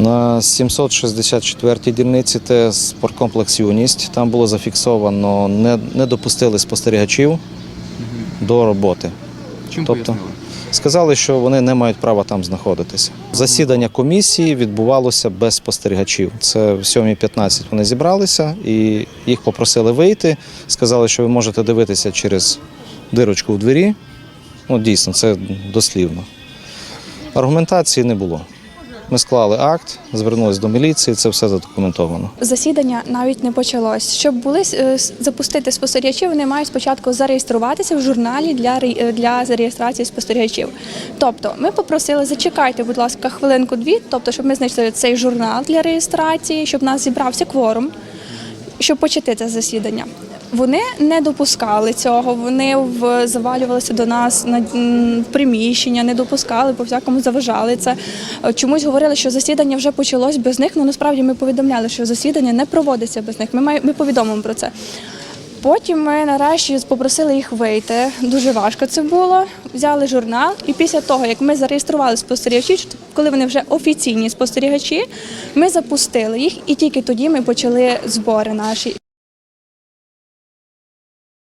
На 764-й дільниці це спорткомплекс Юність. Там було зафіксовано, не, не допустили спостерігачів до роботи. Чим Тобто? пояснили? Сказали, що вони не мають права там знаходитися. Засідання комісії відбувалося без спостерігачів. Це в 7.15 вони зібралися і їх попросили вийти. Сказали, що ви можете дивитися через дирочку в двері. Ну, дійсно, це дослівно. Аргументації не було. Ми склали акт, звернулися до міліції, це все задокументовано. Засідання навіть не почалось. Щоб були е, запустити спостерігачів, вони мають спочатку зареєструватися в журналі для е, для зареєстрації спостерігачів. Тобто, ми попросили зачекайте, будь ласка, хвилинку-дві, тобто, щоб ми знайшли цей журнал для реєстрації, щоб у нас зібрався кворум, щоб почати це засідання. Вони не допускали цього, вони завалювалися до нас на приміщення, не допускали, по всякому заважали це. Е, Чомусь говорили, що засідання вже почалось без них. Ну насправді ми повідомляли, що засідання не проводиться без них. Ми ми повідомимо про це. Потім ми нарешті попросили їх вийти. Дуже важко це було. Взяли журнал, і після того, як ми зареєстрували спостерігачі, коли вони вже офіційні спостерігачі, ми запустили їх, і тільки тоді ми почали збори наші.